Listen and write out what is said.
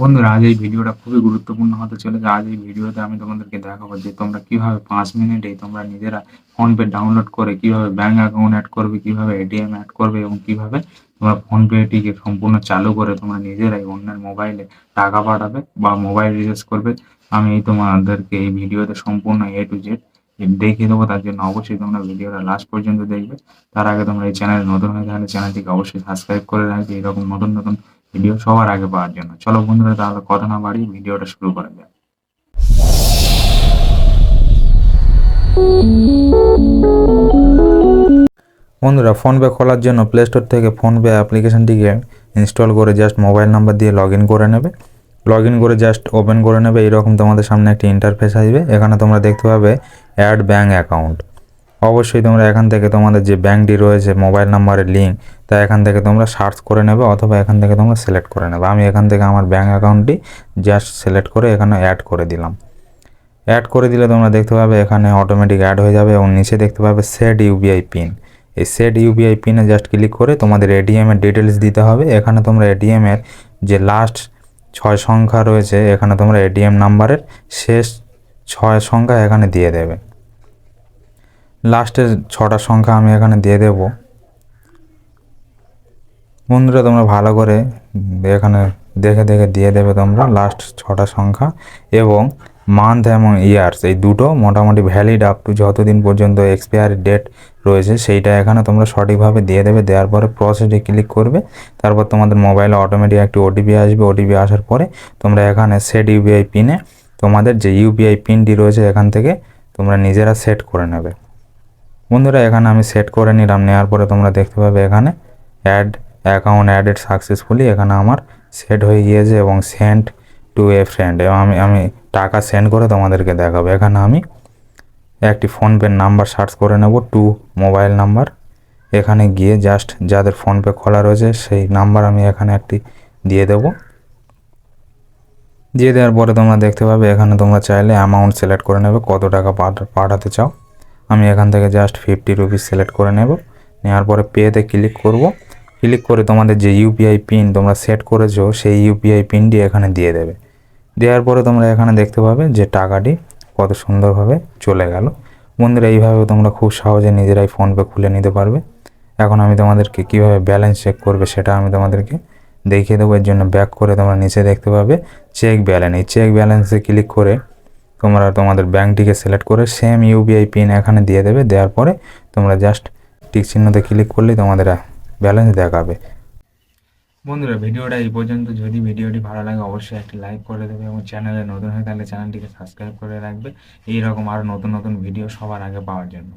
বন্ধুরা, আজ এই ভিডিওটা খুবই গুরুত্বপূর্ণ হতে চলেছে। আজ এই ভিডিওতে আমি তোমাদেরকে দেখাবো যে তোমরা কীভাবে পাঁচ মিনিটেই তোমরা নিজেরা ফোনপে ডাউনলোড করে কীভাবে ব্যাঙ্ক অ্যাকাউন্ট অ্যাড করবে, কীভাবে এটিএম অ্যাড করবে এবং কীভাবে তোমরা ফোনপেটিকে সম্পূর্ণ চালু করে তোমরা নিজেরাই অন্যের মোবাইলে টাকা পাঠাবে বা মোবাইল রিচার্জ করবে। আমি তোমাদেরকে এই ভিডিওতে সম্পূর্ণ এ টু জেড দেখিয়ে দেবো, তার জন্য অবশ্যই তোমরা ভিডিওটা লাস্ট পর্যন্ত দেখবে। তার আগে তোমরা এই চ্যানেলে নতুন হয়ে থাকলে চ্যানেলটিকে অবশ্যই সাবস্ক্রাইব করে রাখবে। এরকম নতুন নতুন ভিডিও সবার আগে পাওয়ার জন্য। চলো বন্ধুরা, তাহলে কথা না বাড়িয়ে ভিডিওটা শুরু করা যাক। বন্ধুরা ফোনপে খোলার জন্য প্লে স্টোর থেকে ফোনপে অ্যাপ্লিকেশনটিকে ইনস্টল করে জাস্ট মোবাইল নাম্বার দিয়ে লগ করে নেবে। লগ করে জাস্ট ওপেন করে নেবে, এইরকম তোমাদের সামনে একটি ইন্টারফেস আসবে। এখানে তোমরা দেখতে পাবে অ্যাড ব্যাঙ্ক অ্যাকাউন্ট অবশ্যই তোমরা এখান থেকে তোমাদের যে ব্যাঙ্কটি রয়েছে মোবাইল নাম্বারের লিঙ্ক তা এখান থেকে তোমরা সার্চ করে নেবে অথবা এখান থেকে তোমরা সিলেক্ট করে নেবে। আমি এখান থেকে আমার ব্যাঙ্ক অ্যাকাউন্টটি জাস্ট সিলেক্ট করে এখানে অ্যাড করে দিলাম। অ্যাড করে দিলে তোমরা দেখতে পাবে এখানে অটোমেটিক অ্যাড হয়ে যাবে এবং নিচে দেখতে পাবে সেট ইউবিআই পিন এই সেট ইউবিআই পিনে জাস্ট ক্লিক করে তোমাদের এটিএমের ডিটেলস দিতে হবে। এখানে তোমরা এটিএমের যে লাস্ট ছয় সংখ্যা রয়েছে, এখানে তোমরা এটিএম নাম্বারের শেষ ছয় সংখ্যা এখানে দিয়ে দেবে। লাস্টের ছটা সংখ্যা আমি এখানে দিয়ে দেব। বন্ধুরা, তোমরা ভালো করে এখানে দেখে দেখে দিয়ে দেবে তোমরা লাস্ট ছটা সংখ্যা এবং মান্থ এবং ইয়ার্স এই দুটো মোটামুটি ভ্যালিড আপ টু যতদিন পর্যন্ত এক্সপায়ারি ডেট রয়েছে, সেইটা এখানে তোমরা সঠিকভাবে দিয়ে দেবে। দেওয়ার পরে প্রসেসে ক্লিক করবে, তারপর তোমাদের মোবাইলে অটোমেটিক একটি ওটিপি আসবে। ওটিপি আসার পরে তোমরা এখানে সেট ইউপিআই পিনে তোমাদের যে ইউপিআই পিনটি রয়েছে এখান থেকে তোমরা নিজেরা সেট করে নেবে। বন্ধুরা, এখানে আমি সেট করে নিলাম। নেওয়ার পরে তোমরা দেখতে পাবে এখানে অ্যাড অ্যাকাউন্ট অ্যাডেড সাকসেসফুলি এখানে আমার সেট হয়ে গিয়েছে এবং সেন্ড টু এ ফ্রেন্ড এবং আমি আমি টাকা সেন্ড করে তোমাদেরকে দেখাবো। এখানে আমি একটি ফোনপের নাম্বার সার্চ করে নেব টু মোবাইল নাম্বার এখানে গিয়ে জাস্ট যাদের ফোনপে খোলা রয়েছে, সেই নাম্বার আমি এখানে একটি দিয়ে দেবো। দিয়ে দেওয়ার পরে তোমরা দেখতে পাবে, এখানে তোমরা চাইলে অ্যামাউন্ট সিলেক্ট করে নেবে, কত টাকা পাঠা- পাঠাতে চাও। আমি এখান থেকে জাস্ট ফিফটি রুপিস সিলেক্ট করে নেব। নেওয়ার পরে পেতে ক্লিক করব। ক্লিক করে তোমাদের যে ইউপিআই পিন তোমরা সেট করেছ, সেই ইউপিআই পিনটি এখানে দিয়ে দেবে। দেওয়ার পরে তোমরা এখানে দেখতে পাবে যে টাকাটি কত সুন্দরভাবে চলে গেল। বন্ধুরা, এইভাবে তোমরা খুব সহজে নিজেরাই ফোনপে খুলে নিতে পারবে। এখন আমি তোমাদেরকে কীভাবে ব্যালেন্স চেক করবে সেটা আমি তোমাদেরকে দেখিয়ে দেবো। এর জন্য ব্যাক করে তোমরা নিচে দেখতে পাবে চেক ব্যালেন্স এই চেক ব্যালেন্সে ক্লিক করে তোমরা তোমাদের ব্যাঙ্কটিকে সিলেক্ট করে সেম ইউপিআই পিন এখানে দিয়ে দেবে, দেওয়ার পরে তোমরা জাস্ট টিক চিহ্নতে ক্লিক করলেই তোমাদের ব্যালেন্স দেখাবে। বন্ধুরা, ভিডিওটা এই পর্যন্ত। যদি ভিডিওটি ভালো লাগে, অবশ্যই একটি লাইক করে দেবে এবং চ্যানেলে নতুন হয়ে তাহলে চ্যানেলটিকে সাবস্ক্রাইব করে রাখবে। এইরকম আরও নতুন নতুন ভিডিও সবার আগে পাওয়ার জন্য।